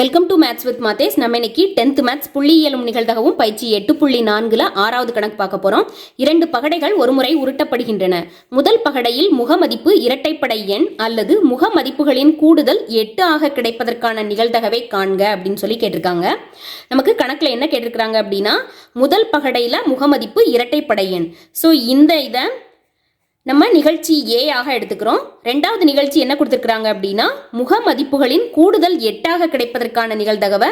Welcome to maths with மாத்தேஸ் நம்ம இன்னைக்கு டென்த் மேத்ஸ் புள்ளியியலும் நிகழ்தகவும் பயிற்சி எட்டு புள்ளி நான்குல ஆறாவது கணக்கு பார்க்க போறோம். இரண்டு பகடைகள் ஒருமுறை உருட்டப்படுகின்றன. முதல் பகடையில் முகமதிப்பு இரட்டைப்படை எண் அல்லது முகமதிப்புகளின் கூடுதல் எட்டு ஆக கிடைப்பதற்கான நிகழ்தகவை காண்க அப்படின்னு சொல்லி கேட்டிருக்காங்க. நமக்கு கணக்குல என்ன கேட்டிருக்கிறாங்க அப்படின்னா முதல் பகடையில முகமதிப்பு இரட்டைப்படை எண். ஸோ இந்த இதை நம்ம நிகழ்ச்சி ஏ ஆக எடுத்துக்கிறோம். ரெண்டாவது நிகழ்ச்சி என்ன கொடுத்துருக்குறாங்க அப்படின்னா முக மதிப்புகளின் கூடுதல் எட்டாக கிடைப்பதற்கான நிகழ்தகவை.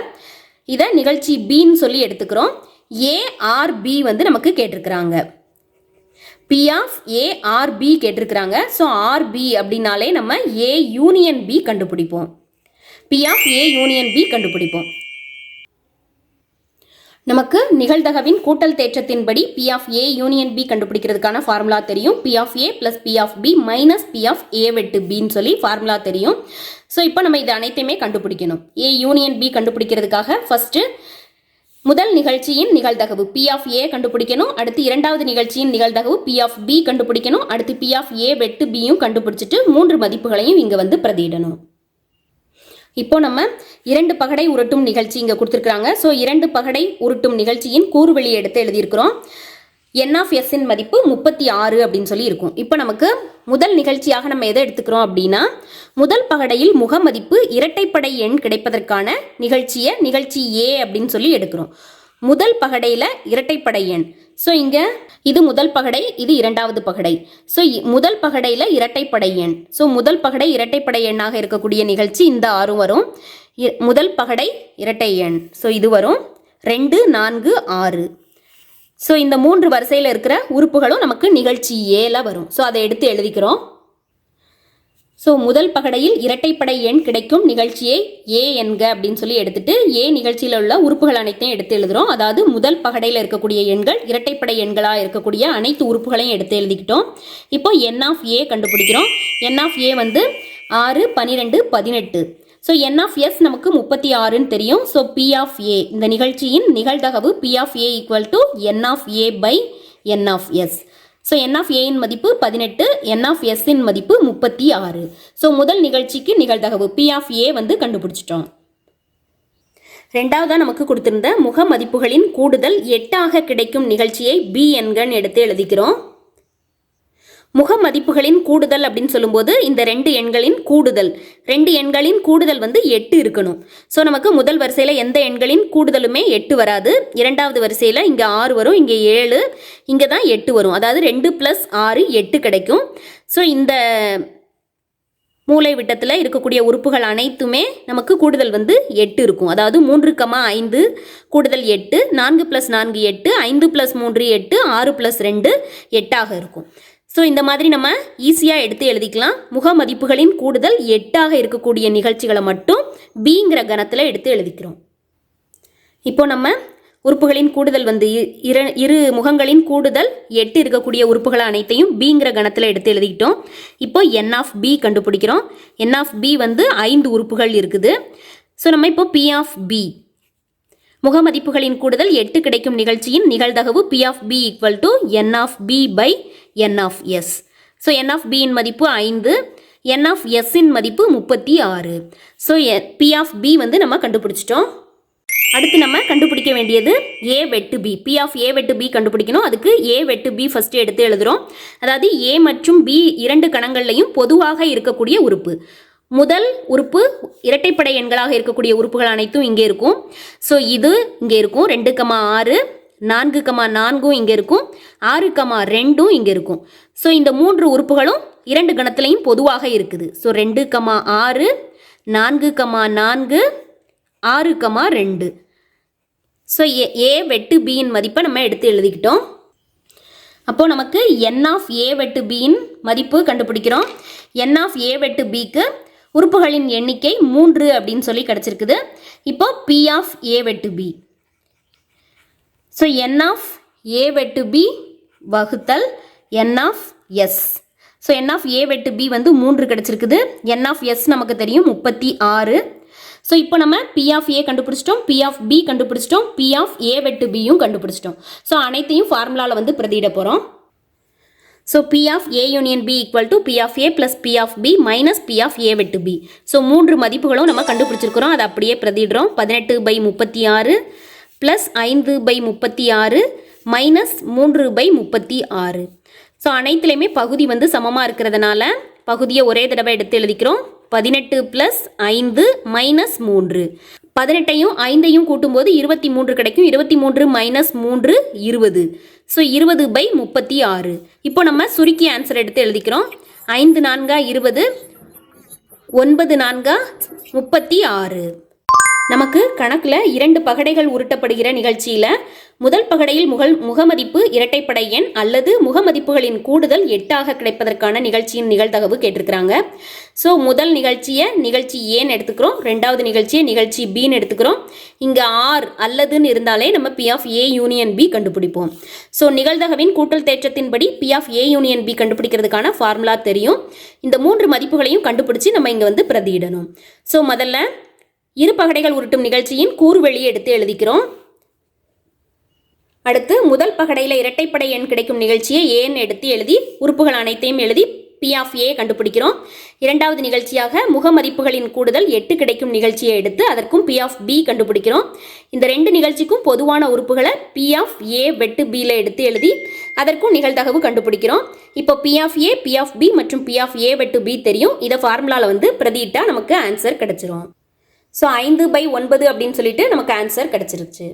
இதை நிகழ்ச்சி பின்னு சொல்லி எடுத்துக்கிறோம். ஏ ஆர் பி வந்து நமக்கு கேட்டிருக்கிறாங்க. P of A or B கேட்டிருக்கிறாங்க. ஸோ ஆர் பி அப்படின்னாலே நம்ம ஏ யூனியன் பி கண்டுபிடிப்போம். P of A union B கண்டுபிடிப்போம். நமக்கு நிகழ்தகவின் கூட்டல் தேற்றத்தின்படி P of A union B கண்டுபிடிக்கிறதுக்கான formula தெரியும். P of A plus P of B minus P of A வெட்டு பின்னு சொல்லி ஃபார்முலா தெரியும். ஸோ இப்போ நம்ம இது அனைத்தையுமே கண்டுபிடிக்கணும். ஏ யூனியன் பி கண்டுபிடிக்கிறதுக்காக ஃபர்ஸ்ட் முதல் நிகழ்ச்சியின் நிகழ்தகவு பி ஆஃப் ஏ கண்டுபிடிக்கணும். அடுத்து இரண்டாவது நிகழ்ச்சியின் நிகழ்தகவு பி ஆஃப் பி கண்டுபிடிக்கணும். அடுத்து பி ஆஃப் ஏ வெட்டு பியும் கண்டுபிடிச்சிட்டு மூன்று மதிப்புகளையும் இங்கே வந்து பிரதியிடணும். இப்போ நம்ம இரண்டு பகடை உருட்டும் நிகழ்ச்சி இங்கே கொடுத்துருக்குறாங்க. ஸோ இரண்டு பகடை உருட்டும் நிகழ்ச்சியின் கூறுவெளி எடுத்து எழுதியிருக்கிறோம். என் ஆஃப் எஸ்ஸின் மதிப்பு முப்பத்தி ஆறு அப்படின்னு சொல்லி இருக்கும். இப்போ நமக்கு முதல் நிகழ்ச்சியாக நம்ம எதை எடுத்துக்கிறோம் அப்படின்னா முதல் பகடையில் முகமதிப்பு இரட்டைப்படை எண் கிடைப்பதற்கான நிகழ்ச்சியை நிகழ்ச்சி ஏ அப்படின்னு சொல்லி எடுக்கிறோம். முதல் பகடையில் இரட்டைப்படை எண். ஸோ இங்கே இது முதல் பகடை இது இரண்டாவது பகடை. ஸோ முதல் பகடையில் இரட்டைப்படை எண். ஸோ முதல் பகடை இரட்டைப்படை எண்ணாக இருக்கக்கூடிய நிகழ்ச்சி இந்த ஆறும் வரும். இ- முதல் பகடை இரட்டை எண். ஸோ இது வரும். ரெண்டு நான்கு ஆறு. ஸோ இந்த மூன்று வரிசையில் இருக்கிற உறுப்புகளும் நமக்கு நிகழ்ச்சி ஏல வரும். ஸோ அதை எடுத்து எழுதிக்கிறோம். ஸோ முதல் பகடையில் இரட்டைப்படை எண் கிடைக்கும் நிகழ்ச்சியை ஏ என்க அப்படின்னு சொல்லி எடுத்துட்டு ஏ நிகழ்ச்சியில் உள்ள உறுப்புகள் அனைத்தையும் எடுத்து எழுதுறோம். அதாவது முதல் பகடையில் இருக்கக்கூடிய எண்கள் இரட்டைப்படை எண்களாக இருக்கக்கூடிய அனைத்து உறுப்புகளையும் எடுத்து எழுதிக்கிட்டோம். இப்போ என் ஆஃப் ஏ கண்டுபிடிக்கிறோம். என் ஆஃப் ஏ வந்து ஆறு பன்னிரெண்டு பதினெட்டு. ஸோ என் ஆஃப் எஸ் நமக்கு முப்பத்தி ஆறுன்னு தெரியும். ஸோ பி ஆஃப் ஏ இந்த நிகழ்ச்சியின் நிகழ்தகவு P of A equal to n of A by n of S so n of ஏயின் மதிப்பு பதினெட்டு என் ஆஃப் எஸ்ஸின் மதிப்பு முப்பத்தி ஆறு. ஸோ முதல் நிகழ்ச்சிக்கு நிகழ்தகவு பி ஆஃப் ஏ வந்து கண்டுபிடிச்சிட்டோம். ரெண்டாவதாக நமக்கு கொடுத்திருந்த முக மதிப்புகளின் கூடுதல் எட்டாக கிடைக்கும் நிகழ்ச்சியை பி என்கன் எடுத்து எழுதிக்கிறோம். முக மதிப்புகளின் கூடுதல் அப்படின்னு சொல்லும்போது இந்த ரெண்டு எண்களின் கூடுதல். ரெண்டு எண்களின் கூடுதல் வந்து எட்டு இருக்கணும். ஸோ நமக்கு முதல் வரிசையில் எந்த எண்களின் கூடுதலுமே எட்டு வராது. இரண்டாவது வரிசையில் இங்கே ஆறு வரும் இங்கே ஏழு இங்கே தான் எட்டு வரும். அதாவது ரெண்டு ப்ளஸ் ஆறு எட்டு கிடைக்கும். ஸோ இந்த மூளை விட்டத்தில் இருக்கக்கூடிய உறுப்புகள் அனைத்துமே நமக்கு கூடுதல் வந்து எட்டு இருக்கும். அதாவது மூன்று கமா ஐந்து கூடுதல் எட்டு நான்கு ப்ளஸ் நான்கு எட்டு ஐந்து ப்ளஸ் மூன்று எட்டு ஆறு ப்ளஸ் ரெண்டு எட்டாக இருக்கும். ஸோ இந்த மாதிரி நம்ம ஈஸியாக எடுத்து எழுதிக்கலாம். முக மதிப்புகளின் கூடுதல் எட்டாக இருக்கக்கூடிய நிகழ்ச்சிகளை மட்டும் பிங்கிற கணத்தில் எடுத்து எழுதிக்கிறோம். இப்போ நம்ம உறுப்புகளின் கூடுதல் வந்து இ- இரு இரு முகங்களின் கூடுதல் எட்டு இருக்கக்கூடிய உறுப்புகள் அனைத்தையும் பிங்கிற கணத்தில் எடுத்து எழுதிக்கிட்டோம். இப்போ என் ஆஃப் பி கண்டுபிடிக்கிறோம். என் ஆஃப் பி வந்து ஐந்து உறுப்புகள் இருக்குது. ஸோ நம்ம இப்போ பி ஆஃப் பி முகமதிப்புகளின் கூடுதல் எட்டு கிடைக்கும் நிகழ்ச்சியின் நிகழ்தகவு P of B equal to n of B by n of S so n of பியின் மதிப்பு ஐந்து என் ஆஃப் எஸ்ஸின் மதிப்பு முப்பத்தி ஆறு. ஸோ பி ஆஃப் பி வந்து நம்ம கண்டுபிடிச்சிட்டோம். அடுத்து நம்ம கண்டுபிடிக்க வேண்டியது ஏ வெட்டு பி பி ஆஃப் ஏ வெட்டு பி கண்டுபிடிக்கணும். அதுக்கு ஏ வெட்டு பி ஃபஸ்ட்டு எடுத்து எழுதுகிறோம் அதாவது ஏ மற்றும் பி இரண்டு கணங்கள்லையும் பொதுவாக இருக்கக்கூடிய உறுப்பு. முதல் உறுப்பு இரட்டைப்படை எண்களாக இருக்கக்கூடிய உறுப்புகள் அனைத்தும் இங்கே இருக்கும். ஸோ இது இங்கே இருக்கும். ரெண்டு கமா ஆறு நான்கு கமா நான்கும் இங்கே இருக்கும் ஆறு கமா ரெண்டும் இங்கே இருக்கும். ஸோ இந்த மூன்று உறுப்புகளும் இரண்டு கணத்துலையும் பொதுவாக இருக்குது. ஸோ ரெண்டு கமா ஆறு நான்கு கமா நான்கு ஆறு கமா ரெண்டு. ஸோ ஏ ஏ வெட்டு பியின் மதிப்பை நம்ம எடுத்து எழுதிக்கிட்டோம். அப்போது நமக்கு என் ஆஃப் ஏ வெட்டு பியின் மதிப்பு கண்டுபிடிக்கிறோம். என் ஆஃப் ஏ வெட்டு பிக்கு உறுப்புகளின் எண்ணிக்கை மூன்று அப்படின்னு சொல்லி கிடச்சிருக்குது. இப்போ பி ஆஃப் ஏ வெட்டு B so n of A வெட்டு பி வகுத்தல் n of S so n of A வெட்டு பி வந்து மூன்று கிடச்சிருக்குது. என் ஆஃப் எஸ் நமக்கு தெரியும் முப்பத்தி ஆறு. ஸோ இப்போ நம்ம பி ஆஃப் ஏ கண்டுபிடிச்சிட்டோம். பி ஆஃப் பி கண்டுபிடிச்சிட்டோம். பி ஆஃப் ஏ வெட்டு பியும் கண்டுபிடிச்சிட்டோம். ஸோ அனைத்தையும் ஃபார்முலாவில் வந்து பிரதியிட போகிறோம் so P of A union B equal to P of A plus P of B minus P of A வெட்டு பி ஸோ மூன்று மதிப்புகளும் நம்ம கண்டுபிடிச்சிருக்கிறோம். அதை அப்படியே பிரதிடுறோம் பதினெட்டு பை முப்பத்தி ஆறு. ப்ளஸ் ஐந்து பை முப்பத்தி ஆறு மைனஸ் மூன்று பை முப்பத்தி ஆறு. ஸோ அனைத்துலேயுமே பகுதி வந்து சமமாக இருக்கிறதுனால பகுதியை ஒரே தடவை எடுத்து எழுதிக்கிறோம். பதினெட்டு ப்ளஸ் ஐந்து மைனஸ் மூன்று. பதினெட்டையும் ஐந்தையும் கூட்டும்போது இருபத்தி மூன்று கிடைக்கும். இருபத்தி மூன்று மைனஸ் மூன்று இருபது. ஸோ இருபது பை முப்பத்தி ஆறு. இப்போ நம்ம சுருக்கி ஆன்சர் எடுத்து எழுதிக்கிறோம். ஐந்து நான்கா இருபது ஒன்பது நான்கா முப்பத்தி ஆறு. நமக்கு கணக்கில் இரண்டு பகடைகள் உருட்டப்படுகிற நிகழ்ச்சியில் முதல் பகடையில் முகல் முகமதிப்பு இரட்டைப்படை எண் அல்லது முகமதிப்புகளின் கூடுதல் எட்டாக கிடைப்பதற்கான நிகழ்ச்சியின் நிகழ்தகவு கேட்டிருக்கிறாங்க. ஸோ முதல் நிகழ்ச்சியை நிகழ்ச்சி ஏன்னு எடுத்துக்கிறோம். ரெண்டாவது நிகழ்ச்சியை நிகழ்ச்சி பின்னு எடுத்துக்கிறோம். இங்கே ஆர் அல்லதுன்னு இருந்தாலே நம்ம P of A union B கண்டுபிடிப்போம். ஸோ நிகழ்தகவின் கூட்டல் தேற்றத்தின்படி P of A union B கண்டுபிடிக்கிறதுக்கான formula தெரியும். இந்த மூன்று மதிப்புகளையும் கண்டுபிடிச்சு நம்ம இங்கே வந்து பிரதியிடணும். ஸோ முதல்ல இரு பகடைகள் உருட்டும் நிகழ்ச்சியின் கூறுவெளியை எடுத்து எழுதிக்கிறோம். அடுத்து முதல் பகடையில் இரட்டைப்படை எண் கிடைக்கும் நிகழ்ச்சியை ஏன்னு எடுத்து எழுதி உறுப்புகள் அனைத்தையும் எழுதி பி ஆஃப் ஏ கண்டுபிடிக்கிறோம். இரண்டாவது நிகழ்ச்சியாக முகமதிப்புகளின் கூடுதல் எட்டு கிடைக்கும் நிகழ்ச்சியை எடுத்து அதற்கும் பி ஆஃப் பி கண்டுபிடிக்கிறோம். இந்த ரெண்டு நிகழ்ச்சிக்கும் பொதுவான உறுப்புகளை பி ஆஃப் ஏ வெட்டு பியில் எடுத்து எழுதி அதற்கும் நிகழ்தகவு கண்டுபிடிக்கிறோம். இப்போ P of A P of B மற்றும் பி ஆஃப் ஏ வெட்டு பி தெரியும். இதை ஃபார்முலாவில் வந்து பிரதியிட்டா நமக்கு ஆன்சர் கிடைச்சிரும். ஸோ ஐந்து பை ஒன்பது அப்படின்னு சொல்லிட்டு நமக்கு ஆன்சர் கிடச்சிருச்சு.